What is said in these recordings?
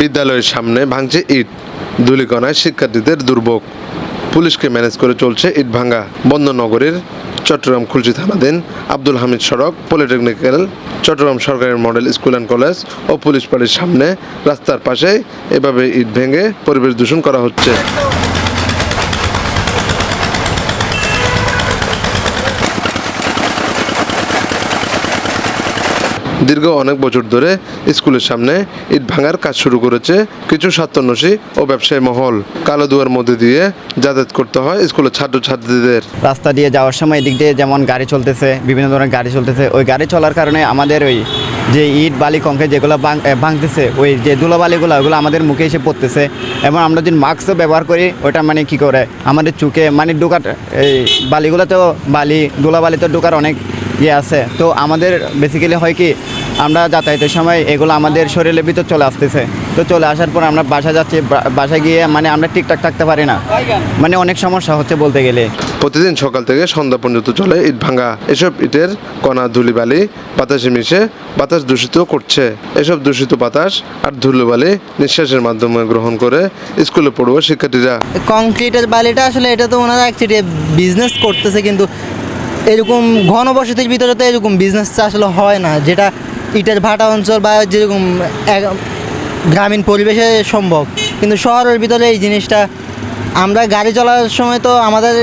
বিদ্যালয়ের সামনে ভাঙছে ইট। ধুলিকণায় শিক্ষার্থীদের দুর্ভোগ। পুলিশকে ম্যানেজ করে চলছে ইট ভাঙ্গা বন্দরনগরের চট্টগ্রাম খুলশি থানাধীন আব্দুল হামিদ সড়ক, পলিটেকনিক্যাল, চট্টগ্রাম সরকারি মডেল স্কুল অ্যান্ড কলেজ ও পুলিশ পাড়ির সামনে রাস্তার পাশে এভাবে ইট ভেঙে পরিবেশ দূষণ করা হচ্ছে। দীর্ঘ অনেক বছর ধরে স্কুলের সামনে ইট ভাঙার কাজ শুরু করেছে কিছু স্বার্থন্বেষী ও ব্যবসায়ী মহল। কালো দুয়ার মধ্যে দিয়ে যাতায়াত করতে হয় স্কুলের ছাত্রছাত্রীদের। রাস্তা দিয়ে যাওয়ার সময় এদিক দিয়ে যেমন গাড়ি চলতেছে, বিভিন্ন ধরনের গাড়ি চলতেছে, ওই গাড়ি চলার কারণে আমাদের ওই যে ইট, বালি, কংক্রিট যেগুলো ভাঙ- ভাঙতেছে, ওই যে ধুলোবালিগুলো, ওগুলো আমাদের মুখে এসে পড়তেছে। এবং আমরা যদি মাস্কও ব্যবহার করি, ওটা মানে কি করে? আমাদের চুকে মানে ঢোকার, এই বালিগুলো তো বালি ধুলাবালি তো ঢোকার অনেক ইয়ে আছে। তো আমাদের বেসিক্যালি হয় কি আমরা যাতায়াতের সময় এগুলো আমাদের শরীরের ভিতর চলে আসতেছে। তো চলে আসার পর আমরা বাসা যাচ্ছি বা- বাসায় গিয়ে মানে আমরা ঠিকঠাক থাকতে পারি না। মানে অনেক সমস্যা হচ্ছে বলতে গেলে। প্রতিদিন সকাল থেকে সন্ধ্যা পর্যন্ত চলে ইট ভাঙা। এসব ইটের কণা ধুলিবালি বাতাসে মিশে বাতাস দূষিত করছে। এসব দূষিত বাতাস আর ধুলোবালি নিঃশ্বাসের মাধ্যমে গ্রহণ করে স্কুলে পড়ুয়া শিক্ষার্থীরা। কংক্রিটের বালিটা আসলে এটা তো ওনারা অ্যাকচুয়ালি বিজনেস করতেছে কিন্তু এরকম ঘনবসতির ভিতরে তো এরকম বিজনেস আসলে হয় না। যেটা ইটের ভাটা অঞ্চল বা যেরকম গ্রামীণ পরিবেশে সম্ভব। কিন্তু শহরের ভিতরে এই জিনিসটা, আমরা গাড়ি চলার সময় তো আমাদের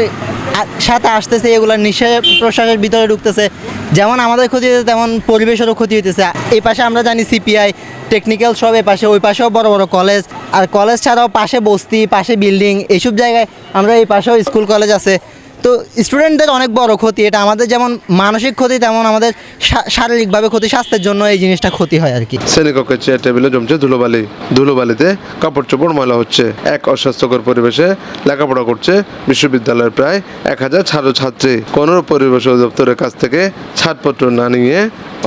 সাথে আসতেছে, এগুলো নিঃশ্বাস প্রশ্বাসের ভিতরে ঢুকতেছে। যেমন আমাদের ক্ষতি হচ্ছে তেমন পরিবেশেরও ক্ষতি হইতেছে। এই পাশে আমরা জানি সিপিআই টেকনিক্যাল সব এ পাশে, ওই পাশেও বড় বড় কলেজ আর কলেজ ছাড়াও পাশে বস্তি, পাশে বিল্ডিং এইসব জায়গায় আমরা এই পাশেও স্কুল কলেজ আছে। তো স্টুডেন্টদের অনেক বড় ক্ষতি এটা আমাদের যেমন মানসিক ক্ষতি তেমন আমাদের শারীরিকভাবে ক্ষতি স্বাস্থ্যের জন্য এই জিনিসটা ক্ষতি হয় আর কি। শ্রেণীকক্ষের চেয়ার টেবিলে জমছে ধুলোবালি ধুলোবালিতে কাপড় চোপড় ময়লা হচ্ছে। এক অস্বাস্থ্যকর পরিবেশে লেখাপড়া করছে বিশ্ববিদ্যালয়ের প্রায় এক হাজার ছাত্রছাত্রী। কোনো পরিবেশ অধিদপ্তরের কাছ থেকে ছাড়পত্র না নিয়ে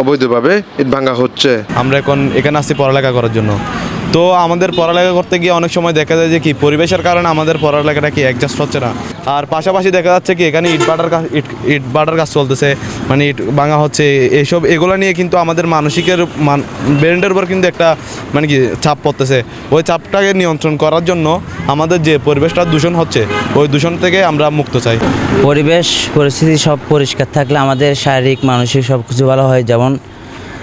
অবৈধভাবে ইট ভাঙা হচ্ছে। আমরা এখন এখানে আসছি পড়ালেখা করার জন্য। তো আমাদের পড়ালেখা করতে গিয়ে অনেক সময় দেখা যায় যে কি পরিবেশের কারণে আমাদের পড়ালেখাটা কি অ্যাডজাস্ট হচ্ছে না। আর পাশাপাশি দেখা যাচ্ছে কি এখানে ইট বাটার কাজ ইট ইট বাটার কাজ চলতেছে মানে ইট ভাঙা হচ্ছে, এইসব এগুলো নিয়ে কিন্তু আমাদের মানসিকের মান ব্রেন্ডের উপর কিন্তু একটা মানে কি চাপ পড়তেছে। ওই চাপটাকে নিয়ন্ত্রণ করার জন্য আমাদের যে পরিবেশটা দূষণ হচ্ছে, ওই দূষণ থেকে আমরা মুক্ত চাই। পরিবেশ, পরিস্থিতি সব পরিষ্কার থাকলে আমাদের শারীরিক, মানসিক সব কিছু ভালো হয়। যেমন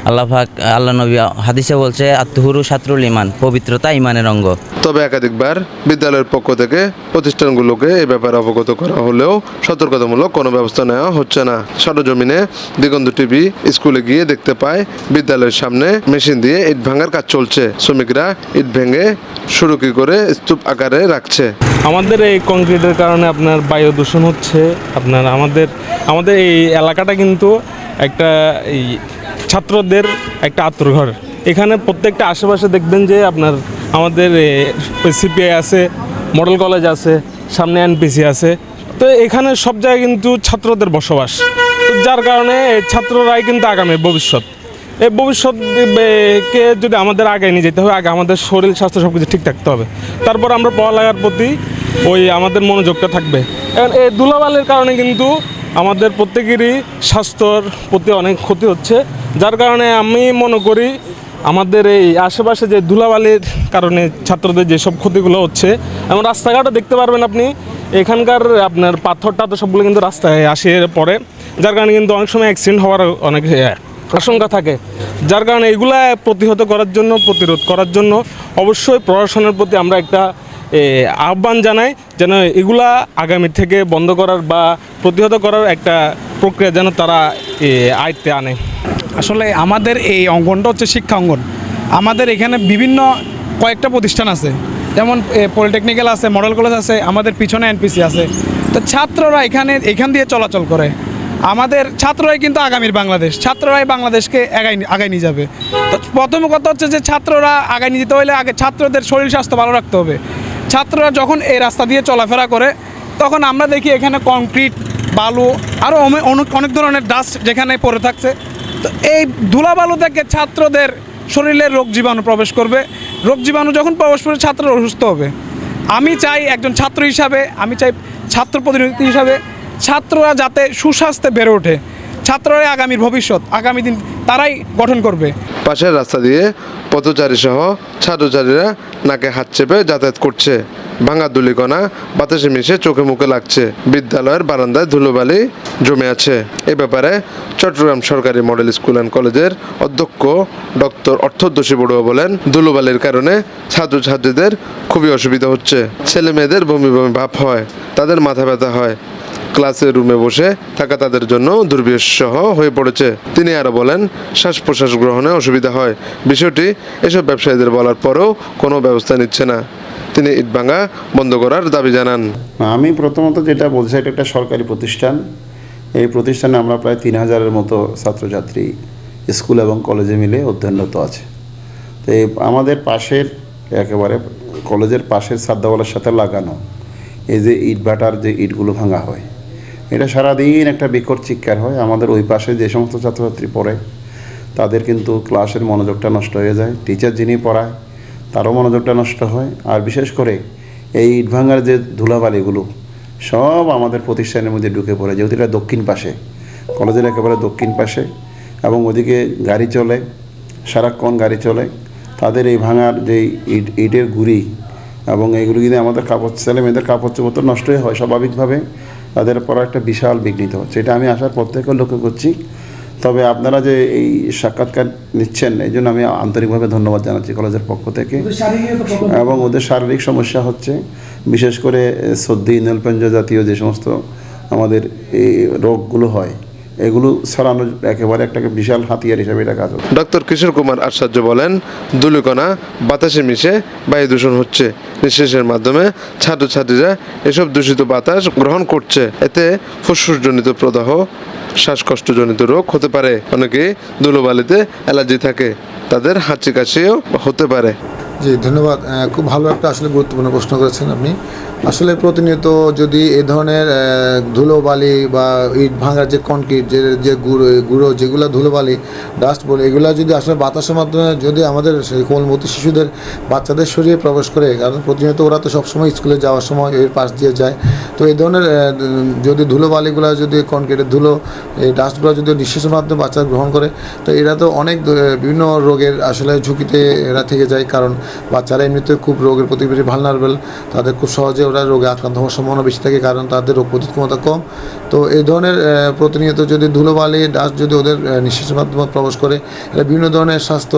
আল্লাহ পাক আল্লাহ নবী হাদিসে বলছে আত্মহুরু সাতরুল ইমান পবিত্রতা ইমানের অঙ্গ। তবে একাধিকবার বিদ্যালয়ের পক্ষ থেকে প্রতিষ্ঠানগুলোকে এ ব্যাপারে অবগত করা হলেও সতর্কতামূলক কোনো ব্যবস্থা নেওয়া হচ্ছে না। সরজমিনে দিগন্ত টিভি স্কুলে গিয়ে দেখতে পায় বিদ্যালয়ের সামনে মেশিন দিয়ে ইট ভাঙার কাজ চলছে। শ্রমিকরা ইট ভেঙে সুরকি করে স্তূপ আকারে রাখছে। আমাদের এই কংক্রিটের কারণে আপনার বায়ু দূষণ হচ্ছে। আপনার আমাদের আমাদের এই এলাকাটা কিন্তু একটা এই ছাত্রদের একটা আত্মঘর। এখানে প্রত্যেকটা আশেপাশে দেখবেন যে আপনার আমাদের সিপিআই আছে মডেল কলেজ আছে, সামনে এনপিসি আছে। তো এখানে সব জায়গায় কিন্তু ছাত্রদের বসবাস। যার কারণে ছাত্ররাই কিন্তু আগামী ভবিষ্যৎ। এই ভবিষ্যৎকে যদি আমাদের আগে নিয়ে যেতে হবে আগে আমাদের শরীর, স্বাস্থ্য সব কিছু ঠিক থাকতে হবে। তারপর আমরা পড়ালেখার প্রতি ওই আমাদের মনোযোগটা থাকবে। এখন এই ধুলাবালির কারণে কিন্তু আমাদের প্রত্যেকেরই স্বাস্থ্যর প্রতি অনেক ক্ষতি হচ্ছে। যার কারণে আমি মনে করি আমাদের এই আশেপাশে যে ধুলাবালির কারণে ছাত্রদের যেসব ক্ষতিগুলো হচ্ছে, এবং রাস্তাঘাটও দেখতে পারবেন আপনি, এখানকার আপনার পাথরটা তো সবগুলো কিন্তু রাস্তায় আসে পড়ে, যার কারণে কিন্তু অনেক সময় অ্যাক্সিডেন্ট হওয়ার অনেক আশঙ্কা থাকে। যার কারণে এগুলা প্রতিহত করার জন্য, প্রতিরোধ করার জন্য অবশ্যই প্রশাসনের প্রতি আমরা একটা আহ্বান জানায় যেন এগুলা আগামী থেকে বন্ধ করার বা প্রতিহত করার একটা প্রক্রিয়া যেন তারা আয়ত্তে আনে। আসলে আমাদের এই অঙ্গনটা হচ্ছে শিক্ষা অঙ্গন। আমাদের এখানে বিভিন্ন কয়েকটা প্রতিষ্ঠান আছে। যেমন পলিটেকনিক্যাল আছে, মডেল কলেজ আছে, আমাদের পিছনে এনপিসি আছে। তো ছাত্ররা এখানে, এখান দিয়ে চলাচল করে। আমাদের ছাত্ররাই কিন্তু আগামীর বাংলাদেশ। ছাত্ররাই বাংলাদেশকে আগাই আগাই নিয়ে যাবে। তো প্রথম কথা হচ্ছে যে ছাত্ররা আগাই নিয়ে যেতে হলে আগে ছাত্রদের শরীর স্বাস্থ্য ভালো রাখতে হবে। ছাত্ররা যখন এই রাস্তা দিয়ে চলাফেরা করে, তখন আমরা দেখি এখানে কংক্রিট বালু আরও অনেক অনেক ধরনের ডাস্ট যেখানে পড়ে থাকছে। তো এই ধুলাবালু থেকে ছাত্রদের শরীরে রোগ জীবাণু প্রবেশ করবে। রোগ জীবাণু যখন প্রবেশ করবে ছাত্র অসুস্থ হবে। আমি চাই একজন ছাত্র হিসাবে, আমি চাই ছাত্র প্রতিনিধি হিসাবে ছাত্ররা যাতে সুস্বাস্থ্যে বেড়ে ওঠে। ছাত্ররাই আগামীর ভবিষ্যৎ, আগামী দিন তারাই গঠন করবে। পাশের রাস্তা দিয়ে পথচারী সহ ছাত্রছাত্রীরা নাকে হাত চেপে যাতায়াত করছে। ভাঙা দুলিকণা বাতাসে মিশে চোখে মুখে লাগছে। বিদ্যালয়ের বারান্দায় ধুলোবালি জমে আছে। এ ব্যাপারে চট্টগ্রাম সরকারি মডেল স্কুল অ্যান্ড কলেজের অধ্যক্ষ ডক্টর অর্থদোষী বড়ুয়া বলেন, ধুলোবালির কারণে ছাত্রছাত্রীদের খুবই অসুবিধা হচ্ছে। ছেলে মেয়েদের বমি বমি ভাব হয়, তাদের মাথা ব্যথা হয়। ক্লাসের রুমে বসে থাকা তাদের জন্য দুর্বিষহ হয়ে পড়েছে। তিনি আরও বলেন শ্বাস প্রশ্বাস গ্রহণে অসুবিধা হয়। বিষয়টি এসব ব্যবসায়ীদের বলার পরেও কোনো ব্যবস্থা নিচ্ছে না। তিনি ইটভাঙ্গা বন্ধ করার দাবি জানান। আমি প্রথমত যেটা বলছি, এটা একটা সরকারি প্রতিষ্ঠান। এই প্রতিষ্ঠানে আমরা প্রায় তিন হাজারের মতো ছাত্রছাত্রী স্কুল এবং কলেজে মিলে অধ্যয়নরত আছে। তো এই আমাদের পাশের, একেবারে কলেজের পাশের সাদ্দাওয়ালার সাথে লাগানো এই যে ইট ভাটার যে ইটগুলো ভাঙা হয় এটা সারাদিন একটা বিকট চিৎকার হয়। আমাদের ওই পাশে যে সমস্ত ছাত্রছাত্রী পড়ে, তাদের কিন্তু ক্লাসের মনোযোগটা নষ্ট হয়ে যায়। টিচার যিনি পড়ায়, তারও মনোযোগটা নষ্ট হয়। আর বিশেষ করে এই ইট ভাঙার যে ধুলাবালিগুলো, সব আমাদের প্রতিষ্ঠানের মধ্যে ঢুকে পড়ে। যেহেতু এটা দক্ষিণ পাশে, কলেজের একেবারে দক্ষিণ পাশে এবং ওদিকে গাড়ি চলে, সারাক্ষণ গাড়ি চলে, তাদের এই ভাঙার যে ইট, ইটের গুড়ি এবং এইগুলো যদি আমাদের কাপড়, ছেলে মেয়েদের কাপড় চোপড় নষ্টই হয় স্বাভাবিকভাবে। তাদের পর একটা বিশাল বিঘ্নিত হচ্ছে। এটা আমি আসার পর লক্ষ্য করছি। তবে আপনারা যে এই সাক্ষাৎকার নিচ্ছেন এই জন্য আমি আন্তরিকভাবে ধন্যবাদ জানাচ্ছি কলেজের পক্ষ থেকে। এবং ওদের শারীরিক সমস্যা হচ্ছে বিশেষ করে সর্দি নীলপঞ্জ জাতীয় যে সমস্ত আমাদের এই রোগগুলো হয় এগুলো ছড়ানোর একেবারে একটা বিশাল হাতিয়ার হিসাবে এটা কাজ ডক্টর কিশোর কুমার আশ্চর্য বলেন ধুলিকণা বাতাসে মিশে বায়ু দূষণ হচ্ছে। নিঃশ্বাসের মাধ্যমে ছাত্রছাত্রীরা এসব দূষিত বাতাস গ্রহণ করছে। এতে ফুসফুসজনিত প্রদাহ, শ্বাসকষ্টজনিত রোগ হতে পারে। অনেকে ধুলোবালিতে অ্যালার্জি থাকে। তাদের হাঁচি কাশিও হতে পারে। জি, ধন্যবাদ। খুব ভালো একটা আসলে গুরুত্বপূর্ণ প্রশ্ন করেছেন আপনি। আসলে প্রতিনিয়ত যদি এ ধরনের ধুলোবালি বা ইট ভাঙার যে কনক্রিট যে যে গুঁড়ো গুঁড়ো যেগুলো ধুলোবালি ডাস্ট বলে এগুলো যদি আসলে বাতাসের মাধ্যমে যদি আমাদের কোমলমতি শিশুদের, বাচ্চাদের শরীরে প্রবেশ করে, কারণ প্রতিনিয়ত ওরা তো সবসময় স্কুলে যাওয়ার সময় এর পাশ দিয়ে যায়। তো এই ধরনের যদি ধুলোবালিগুলো যদি কনক্রিটের ধুলো, এই ডাস্টগুলো যদি নিঃশ্বাসের মাধ্যমে বাচ্চা গ্রহণ করে, তো এরা তো অনেক বিভিন্ন রোগের আসলে ঝুঁকিতে এরা থেকে যায়। কারণ বাচ্চারা এমনিতে খুব রোগের প্রতি বেশি ভালনারেবল তাদের খুব সহজে ওরা রোগে আক্রান্ত হওয়ার সম্ভাবনা বেশি থাকে কারণ তাদের রোগ প্রতিরোধ ক্ষমতা কম। তো এই ধরনের প্রতিনিয়ত যদি ধুলোবালি, ডাস্ট যদি ওদের নিঃশ্বাসের মাধ্যমে প্রবেশ করে, এরা বিভিন্ন ধরনের স্বাস্থ্য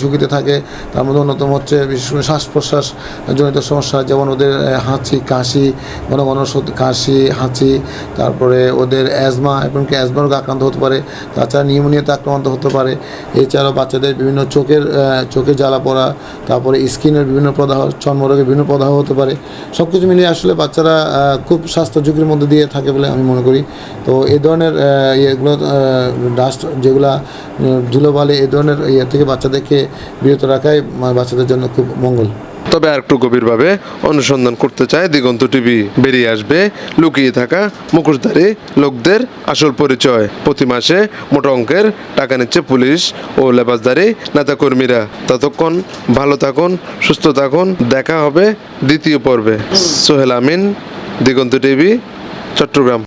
ঝুঁকিতে থাকে। তার মধ্যে অন্যতম হচ্ছে বিশেষ করে শ্বাস প্রশ্বাস জনিত সমস্যা, যেমন ওদের হাঁচি, কাশি ঘন ঘন কাশি, হাঁচি, তারপরে ওদের অ্যাজমা এমনকি অ্যাজমা রোগে আক্রান্ত হতে পারে। তাছাড়া নিউমোনিয়াতে আক্রান্ত হতে পারে। এছাড়াও বাচ্চাদের বিভিন্ন চোখের চোখে জ্বালা পড়া, তারপরে স্কিনের বিভিন্ন প্রদাহ চর্মরোগের বিভিন্ন প্রদাহ হতে পারে। সব কিছু মিলিয়ে আসলে বাচ্চারা খুব স্বাস্থ্য ঝুঁকির মধ্যে দিয়ে থাকে বলে আমি মনে করি। তো এই ধরনের ইয়েগুলো ডাস্ট যেগুলা ধুলোবালি এই ধরনের ইয়ে থেকে বাচ্চাদেরকে বিরত রাখাই বাচ্চাদের জন্য খুব মঙ্গল। তবে আর একটু গভীরভাবে অনুসন্ধান করতে চায় দিগন্ত টিভি। বেরিয়ে আসবে লুকিয়ে থাকা মুখোশধারী লোকদের আসল পরিচয়। প্রতি মাসে মোটা অঙ্কের টাকা নিচ্ছে পুলিশ ও লেবাসধারী নেতাকর্মীরা। ততক্ষণ ভালো থাকুন, সুস্থ থাকুন। দেখা হবে দ্বিতীয় পর্বে। সোহেল আমিন, দিগন্ত টিভি, চট্টগ্রাম।